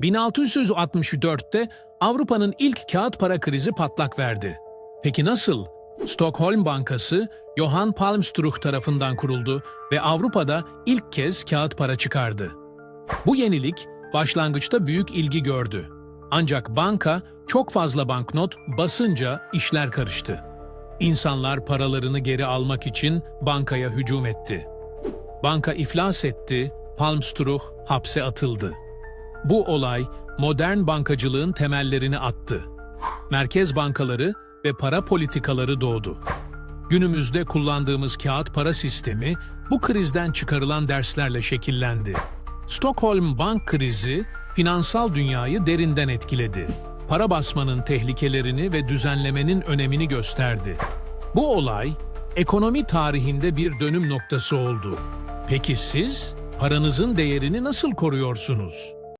1664'te Avrupa'nın ilk kağıt para krizi patlak verdi. Peki nasıl? Stockholm Bankası Johann Palmstruch tarafından kuruldu ve Avrupa'da ilk kez kağıt para çıkardı. Bu yenilik başlangıçta büyük ilgi gördü. Ancak banka çok fazla banknot basınca işler karıştı. İnsanlar paralarını geri almak için bankaya hücum etti. Banka iflas etti, Palmstruch hapse atıldı. Bu olay modern bankacılığın temellerini attı. Merkez bankaları ve para politikaları doğdu. Günümüzde kullandığımız kağıt para sistemi bu krizden çıkarılan derslerle şekillendi. Stockholm bank krizi finansal dünyayı derinden etkiledi. Para basmanın tehlikelerini ve düzenlemenin önemini gösterdi. Bu olay ekonomi tarihinde bir dönüm noktası oldu. Peki siz paranızın değerini nasıl koruyorsunuz?